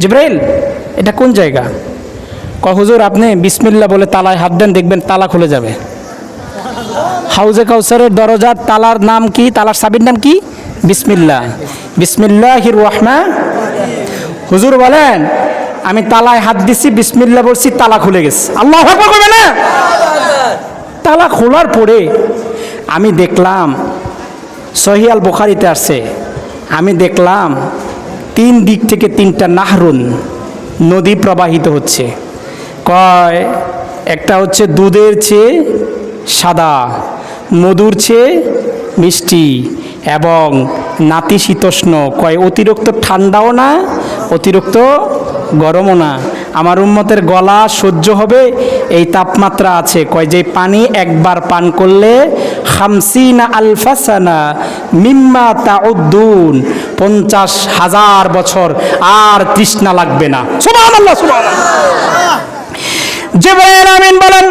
জিব্রাইল, এটা কোন জায়গা? ক হুজুর, আপনি বিসমিল্লা বলে তালায় হাত দেন, দেখবেন তালা খুলে যাবে। হাউজে কাউসারের দরজার তালার নাম কি? তালার সাবির নাম কি? বিসমিল্লা বিসমিল্লাহির রহমান। হুজুর বলেন, আমি তালায় হাত দিছি বিসমিল্লা বলছি, তালা খুলে গেছে। আল্লাহ না? তালা খোলার পরে আমি দেখলাম সহিয়াল বোখারিতে আসছে, আমি দেখলাম তিন দিক থেকে তিনটা নাহরুন নদী প্রবাহিত হচ্ছে। কয়, একটা হচ্ছে দুধের চেয়ে সাদা, মধুর চেয়ে মিষ্টি এবং নাতিশীতোষ্ণ কয়, অতিরিক্ত ঠান্ডাও না, অতিরিক্ত গরমও না। আমার উন্মতের গলা সহ্য হবে এই তাপমাত্রা আছে। কয়, যে পানি একবার পান করলে হামসিনা আলফাসানা মিম্মা তাউদ্দুন, পঞ্চাশ হাজার বছর আর তৃষ্ণা লাগবে না। সুবাহ আল্লাহ সুবাহ জিবরাইল আমিন বলেন,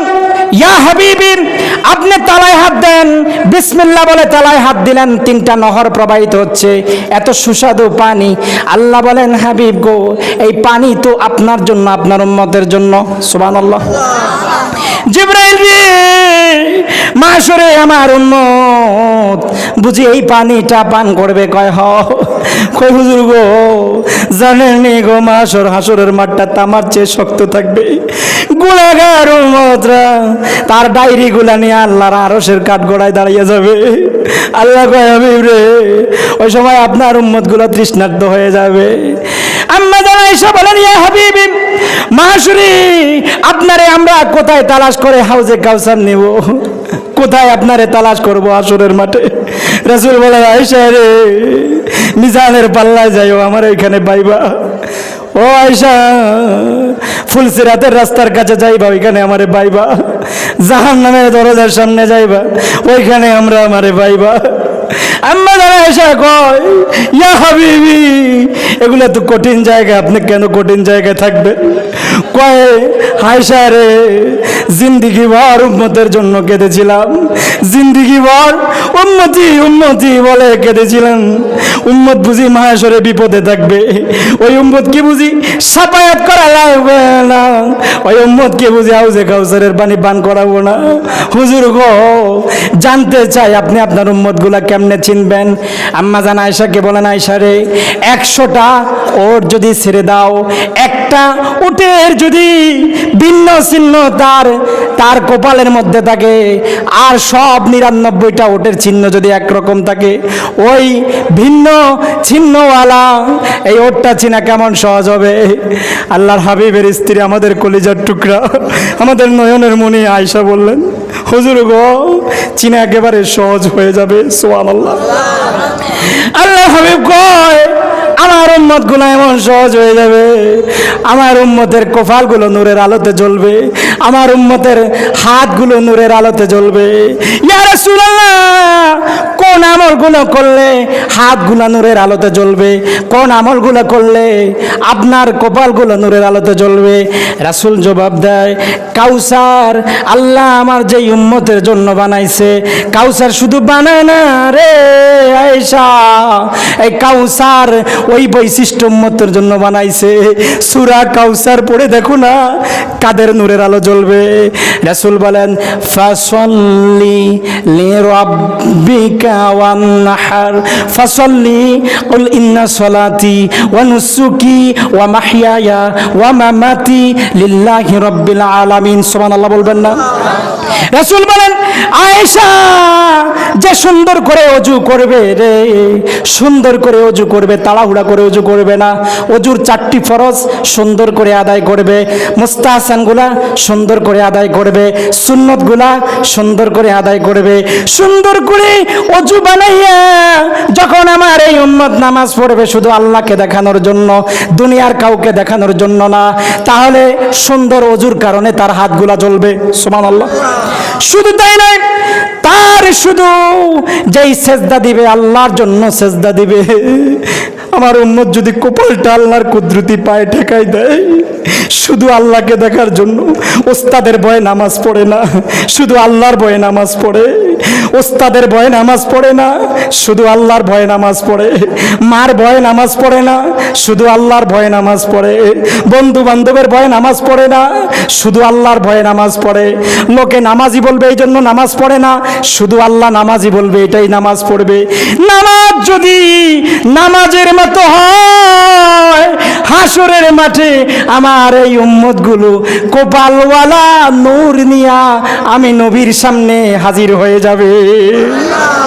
ইয়া হাবিবির আপনি তালায় হাত দেন। বিসমিল্লা বলে তালায় হাত দিলেন। তিনটা নহর প্রবাহিত হচ্ছে। এত সুস্বাদু পানি। আল্লাহ বলেন, হাবিব গো, এই পানি তো আপনার জন্য, আপনার উম্মতের জন্য। সুবান আল্লাহ জিব্রাইল রে আমার উন্মত। বুঝি এই পানিটা পান করবে কয়, হ। হুজুর গো, জানেন নি গো, মাসর হাসরের মাঠটা তামার চেয়ে শক্ত থাকবে। গুলাগার উম্মতরা তার ডায়েরি গুলা নিয়ে আল্লাহর আরসের কাঠ গড়ায় দাঁড়িয়ে যাবে। আল্লাহ কয়, হাবিব রে, ওই সময় আপনার উম্মতগুলো তৃষ্ণার্ত হয়ে যাবে। আম্মা জানা এসে বলেন, ইয়া হাবিবি, মাসুরি, আপনারে আমরা কোথায় তালাশ করে হাউজে কাউসার নেব? কোথায় আপনারে তালাশ করব আসরের মাঠে? রাসুল বলে আয়সা রে মিজানের পাল্লায় যাইও, আমার এখানে পাইবা ও আয়সা ফুলসিরাতের রাস্তার কাছে যাইবা, ওইখানে আমারে পাইবা জাহান নামের দরজার সামনে যাইবা, ওইখানে আমরা আমারে পাইবা আম্মা যারা এসে কয়, ইয়া হাবিবি এগুলো তো কঠিন জায়গা, আপনি কেন কঠিন জায়গায় থাকবে? কয়ে হাইসা রে জিন্দিগি ভর উম্মতের জন্য কেঁদেছিলাম। জিন্দিগি ভর উন্নতি উন্নতি বলে কেঁদেছিলাম উম্মত বুঝি মাহেশ্বরে বিপদে থাকবে। ওই উম্মত কি বুঝি? সাপায়াত করা লাগবে না। ওই উম্মত কি বুঝি? হাউজে কাউসারের পানি পান করাবো না। হুজুর গো, জানতে চাই আপনি আপনার উম্মতগুলা কেমনে চিনবেন? আম্মা জান আয়সাকে বলেন আয়সা রে, একশোটা ওর যদি ছেড়ে দাও, একটা উটের যদি ভিন্ন চিহ্ন তার তার কপালের মধ্যে থাকে, আর সব নিরানব্বইটা ওটের চিহ্ন যদি একরকম থাকে, ওই ভিন্ন ছিন্নওয়ালা, এই ওটটা চিনা কেমন সহজ হবে? আল্লাহর হাবিবের স্ত্রী আমাদের কলিজার টুকরা, আমাদের নয়নের মনি আয়সা বললেন, হুজুর গো, চিনা একেবারে সহজ হয়ে যাবে সোয়াল আল্লাহ আল্লাহ হাবিব কয় উম্মতগুলো এমন সহজ হয়ে যাবে। আমার উম্মতের কপালগুলো নূরের আলোতে জ্বলবে। আমার উম্মতের হাতগুলো নূরের আলোতে জ্বলবে। ইয়া রাসূলুল্লাহ! কোন আমলগুলো করলে হাতগুলো নূরের আলোতে জ্বলবে, কোন আমলগুলো করলে আপনার কপালগুলো নূরের আলোতে জ্বলবে। রাসুল জবাব দেয়, কাউসার আল্লাহ আমার যেই উম্মতের জন্য বানাইছে, কাউসার শুধু বানায় না রে আয়েশা। এই কাউসার ওই বৈশিষ্ট্য উম্মতের জন্য বানাইছে। সুরা কাউসার পড়ে দেখো না কাদের নূরের আলো জ্বলবে? রাসূল বলেন, ফাসল্লি লিরাব্বিকা ওয়ান্নাহার, ফাসল্লি কুল ইন্না সলাতি ওয়া নুসুকি ওয়া মাহইয়ায়া ওয়া মামাতি লিল্লাহি রাব্বিল আলামিন। সুবহানাল্লাহ বলবেন না? রাসূল বলেন, আয়েশা, যে সুন্দর করে অজু করবে রে, সুন্দর করে অজু করবে, তাড়াহুড়া করে অজু করবে না। অজুর চারটি ফরজ সুন্দর করে আদায় করবে। মুস্তাহসানগুলা সুন্দর করে আদায় করবে। সুন্নতগুলা সুন্দর করে আদায় করবে। সুন্দর করে অজু বানাইয়া যখন আমার এই উম্মত নামাজ পড়বে শুধু আল্লাহকে দেখানোর জন্য, দুনিয়ার কাউকে দেখানোর জন্য না, তাহলে সুন্দর অজুর কারণে তার হাতগুলা জ্বলবে। সুমান আল্লাহ শুধু তাই নয়, তার শুধু যেই সেজদা দিবে, আল্লাহর জন্য সেজদা দিবে। আমার উম্মত যদি কপালটা আল্লাহর কুদরতি পায়ে ঠেকাই দেয়, শুধু আল্লাহকে দেখার জন্য ওস্তাদের বয়ে নামাজ পড়ে না, শুধু আল্লাহর বয়ে নামাজ পড়ে। ওস্তাদের ভয়ে নামাজ পড়ে না, শুধু আল্লাহর ভয়ে নামাজ পড়ে। মার ভয়ে নামাজ পড়ে না, শুধু আল্লাহর ভয়ে নামাজ পড়ে। বন্ধু বান্ধবের ভয়ে নামাজ পড়ে না, শুধু আল্লাহর ভয়ে নামাজ পড়ে। লোকে নামাজি বলবে এই জন্য নামাজ পড়ে না, শুধু আল্লাহ নামাজি বলবে, এটাই নামাজ পড়বে। নামাজ যদি নামাজের মতো হয়, হাসরের মাঠে আমার এই উম্মতগুলো কোপালওয়ালা নূর নিয়া আমি নবীর সামনে হাজির হয়ে যাবে